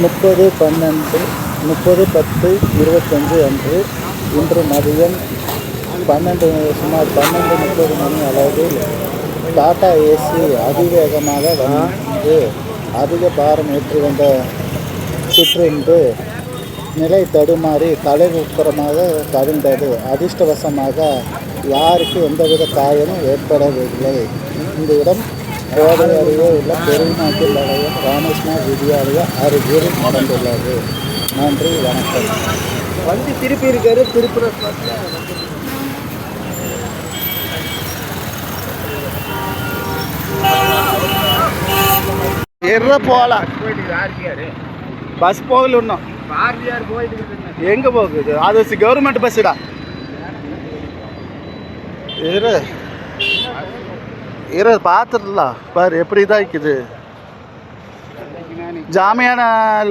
முப்பது பன்னெண்டு முப்பது பத்து இருபத்தஞ்சு அன்று இன்று மதியம் பன்னெண்டு சுமார் பன்னெண்டு முப்பது மணி அளவில் டாடா ஏசி அதிவேகமாக வந்து அதிக பாரம் ஏற்றி வந்த சிற்றென்று நிலை தடுமாறி தலைவுப்புறமாக கவிழ்ந்தது அதிர்ஷ்டவசமாக யாருக்கு எந்தவித காயமும் ஏற்படவில்லை. இந்த இடம் கோடை அருகே உள்ள பெருநாட்டில் நிலையம் ராமகிருஷ்ணா வித்யாலயா அருகில் நடந்துள்ளது. நன்றி வணக்கம். வண்டி திருப்பி இருக்காரு திருப்புற எர்ற போகலாம் பஸ் போகல இன்னும். எங்க போகுது? அது கவர்மெண்ட் பஸ்ஸுடா இரு இரு பார்த்துடலாம் பாரு எப்படி தான் இருக்குது. ஜாமியான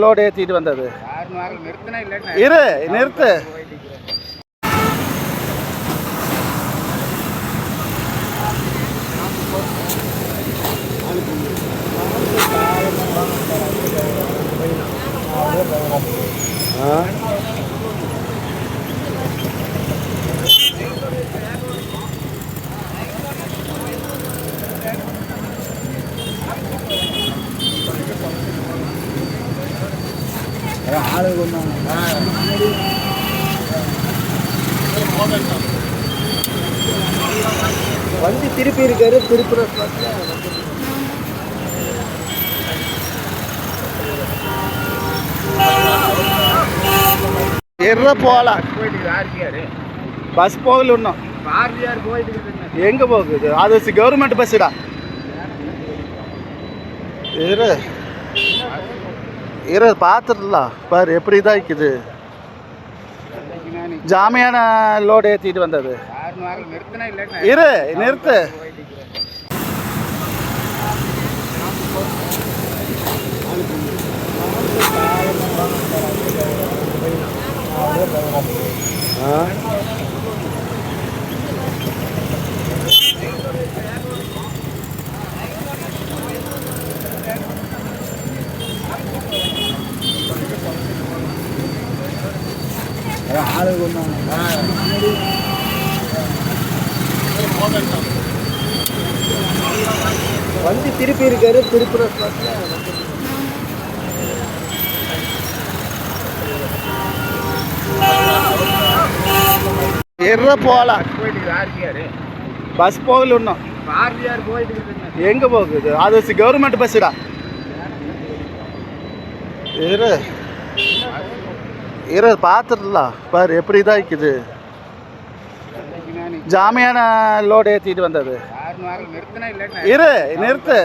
லோடு ஏற்றிட்டு வந்தது. இரு நிறுத்து. ஆளுங்க வண்டி திருப்பி இருக்காரு திருப்புற எர்ற போகலாம் பஸ் போகல இன்னும். எங்க போகுது? அது கவர்மெண்ட் பஸ்ஸுடா இரு இரு பார்த்துடலாம் பாரு எப்படி தான் இருக்குது. ஜாமியான லோடு ஏற்றிட்டு வந்தது. இரு நிறுத்து. ஆ? வண்டி திருப்பி இருக்காரு திருப்புற எர்ற போகலாம் பஸ் போகல இன்னும். போயிட்டு எங்க போகுது? அது கவர்மெண்ட் பஸ்டா இரு இரு பார்த்துடலாம். பாரு எப்படி தான் இருக்குது ஜாமியான லோடு ஏற்றிட்டு வந்தது. இரு நிறுத்து.